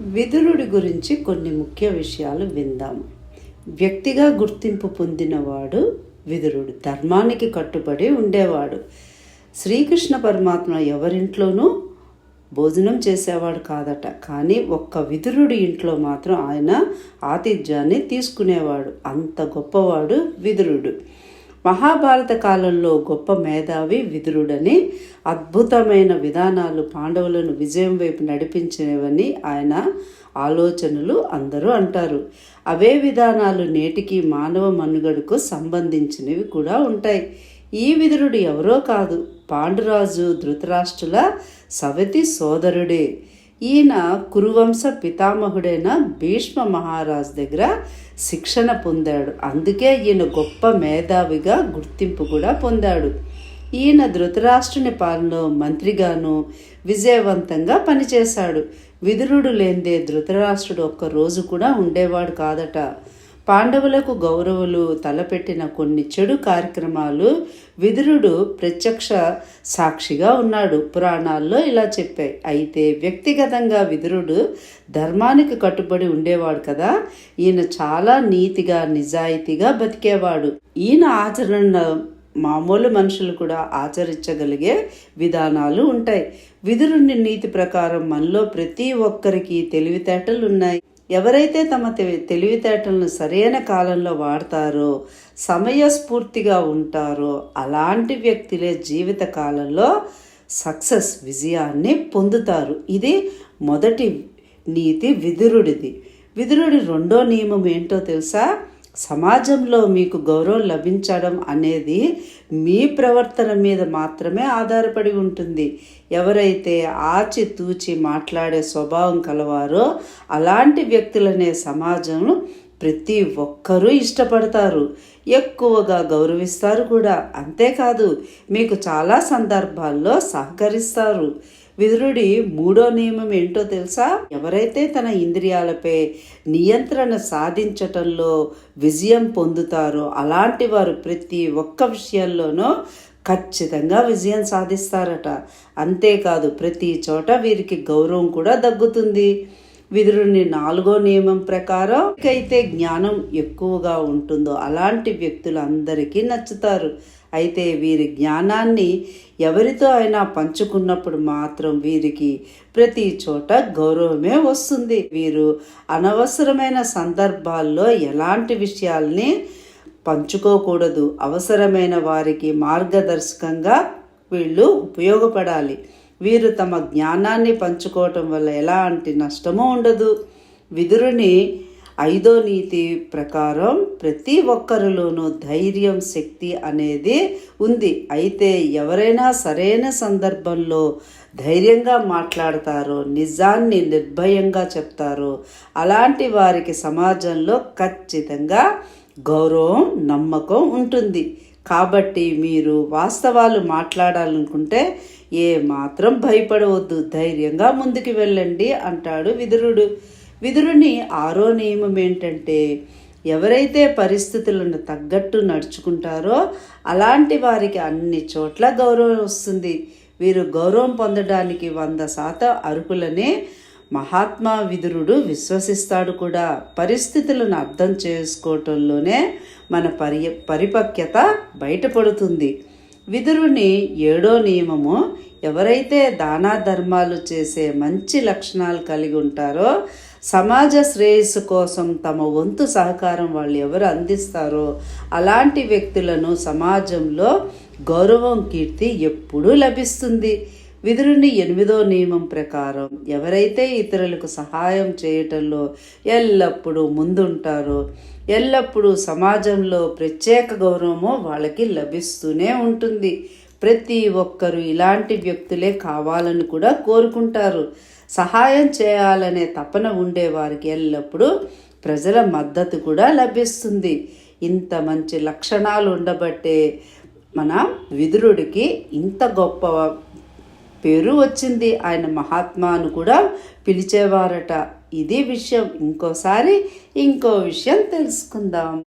విదురుడి గురించి కొన్ని ముఖ్య విషయాలు విందాం. వ్యక్తిగా గుర్తింపు పొందినవాడు విదురుడు. ధర్మానికి కట్టుబడి ఉండేవాడు. శ్రీకృష్ణ పరమాత్మ ఎవరింట్లోనూ భోజనం చేసేవాడు కాదట. కానీ ఒక్క విదురుడి ఇంట్లో మాత్రం ఆయన ఆతిథ్యాన్ని తీసుకునేవాడు. అంత గొప్పవాడు విదురుడు. మహాభారత కాలంలో గొప్ప మేధావి విదురుడని అద్భుతమైన విధానాలు పాండవులను విజయం వైపు నడిపించినవని ఆయన ఆలోచనలు అందరూ అంటారు. అవే విధానాలు నేటికి మానవ మనుగడకు సంబంధించినవి కూడా ఉంటాయి. ఈ విదురుడు ఎవరో కాదు. పాండురాజు ధృతరాష్ట్రుల సవతి సోదరుడే. ఈయన కురువంశ పితామహుడైన భీష్మ మహారాజ్ దగ్గర శిక్షణ పొందాడు. అందుకే ఈయన గొప్ప మేధావిగా గుర్తింపు కూడా పొందాడు. ఈయన ధృతరాష్ట్రుని పాలనలో మంత్రిగాను విజయవంతంగా పనిచేశాడు. విదురుడు లేందే ధృతరాష్ట్రుడు ఒక్క రోజు కూడా ఉండేవాడు కాదట. పాండవులకు గౌరవులు తలపెట్టిన కొన్ని చెడు కార్యక్రమాలు విదురుడు ప్రత్యక్ష సాక్షిగా ఉన్నాడు. పురాణాల్లో ఇలా చెప్పాయి. అయితే వ్యక్తిగతంగా విదురుడు ధర్మానికి కట్టుబడి ఉండేవాడు కదా. ఈయన చాలా నీతిగా నిజాయితీగా బతికేవాడు. ఈయన ఆచరణ మామూలు మనుషులు కూడా ఆచరించగలిగే విధానాలు ఉంటాయి. విదురుని నీతి ప్రకారం మనలో ప్రతి ఒక్కరికి తెలివితేటలు ఉన్నాయి ఎవరైతే తమ తె- తెలివితేటలను సరైన కాలంలో వాడతారో సమయస్ఫూర్తిగా ఉంటారో అలాంటి వ్యక్తులే జీవిత కాలంలో సక్సెస్ విజయాన్ని పొందుతారు. ఇది మొదటి నీతి విదురుడిది. విదురుడి రెండో నియమం ఏంటో తెలుసా? సమాజంలో మీకు గౌరవం లభించడం అనేది మీ ప్రవర్తన మీద మాత్రమే ఆధారపడి ఉంటుంది. ఎవరైతే ఆచి తూచి మాట్లాడే స్వభావం కలవారో అలాంటి వ్యక్తులనే సమాజం ప్రతి ఒక్కరూ ఇష్టపడతారు. ఎక్కువగా గౌరవిస్తారు కూడా. అంతేకాదు మీకు చాలా సందర్భాల్లో సహకరిస్తారు. విదురుడి మూడో నియమం ఏంటో తెలుసా? ఎవరైతే తన ఇంద్రియాలపై నియంత్రణ సాధించటంలో విజయం పొందుతారో అలాంటి వారు ప్రతి ఒక్క విషయంలోనూ ఖచ్చితంగా విజయం సాధిస్తారట. అంతేకాదు ప్రతి చోట వీరికి గౌరవం కూడా దగ్గుతుంది విదురుని నాలుగో నియమం ప్రకారం అయితే జ్ఞానం ఎక్కువగా ఉంటుందో అలాంటి వ్యక్తులు అందరికీ నచ్చుతారు. అయితే వీరి జ్ఞానాన్ని ఎవరితో అయినా పంచుకున్నప్పుడు మాత్రం వీరికి ప్రతి చోట గౌరవమే వస్తుంది. వీరు అనవసరమైన సందర్భాల్లో ఎలాంటి విషయాల్ని పంచుకోకూడదు. అవసరమైన వారికి మార్గదర్శకంగా వీళ్ళు ఉపయోగపడాలి. వీరు తమ జ్ఞానాన్ని పంచుకోవటం వల్ల ఎలాంటి నష్టమూ ఉండదు. విదురుని ఐదో నీతి ప్రకారం ప్రతి ఒక్కరిలోనూ ధైర్యం శక్తి అనేది ఉంది. అయితే ఎవరైనా సరైన సందర్భంలో ధైర్యంగా మాట్లాడతారో నిజాన్ని నిర్భయంగా చెప్తారో అలాంటి వారికి సమాజంలో ఖచ్చితంగా గౌరవం నమ్మకం ఉంటుంది. కాబట్టి మీరు వాస్తవాలు మాట్లాడాలనుకుంటే ఏ మాత్రం భయపడవద్దు. ధైర్యంగా ముందుకు వెళ్ళండి అంటాడు విదురుడు. విదురుని ఆరో నియమం ఏంటంటే ఎవరైతే పరిస్థితులను తగ్గట్టు నడుచుకుంటారో అలాంటి వారికి అన్ని చోట్ల గౌరవం వస్తుంది. వీరు గౌరవం పొందడానికి వంద శాతం అర్హులనే మహాత్మా విదురుడు విశ్వసిస్తాడు కూడా. పరిస్థితులను అర్థం చేసుకోవటంలోనే మన పరి పరిపక్వత బయటపడుతుంది. విదురుని ఏడో నియమము ఎవరైతే దానా ధర్మాలు చేసే మంచి లక్షణాలు కలిగి ఉంటారో సమాజ శ్రేయస్సు కోసం తమ వంతు సహకారం వాళ్ళు ఎవరు అందిస్తారో అలాంటి వ్యక్తులను సమాజంలో గౌరవం కీర్తి ఎప్పుడూ లభిస్తుంది. విదురుని ఎనిమిదో నియమం ప్రకారం ఎవరైతే ఇతరులకు సహాయం చేయటంలో ఎల్లప్పుడూ ముందుంటారో ఎల్లప్పుడూ సమాజంలో ప్రత్యేక గౌరవము వాళ్ళకి లభిస్తూనే ఉంటుంది. ప్రతి ఒక్కరూ ఇలాంటి వ్యక్తులే కావాలని కూడా కోరుకుంటారు. సహాయం చేయాలనే తపన ఉండే వారికి ఎల్లప్పుడూ ప్రజల మద్దతు కూడా లభిస్తుంది. ఇంత మంచి లక్షణాలు ఉండబట్టే మన విదురుడికి ఇంత గొప్ప పేరు వచ్చింది. ఆయన మహాత్మాను కూడా పిలిచేవారట. ఇది విషయం. ఇంకోసారి ఇంకో విషయం తెలుసుకుందాం.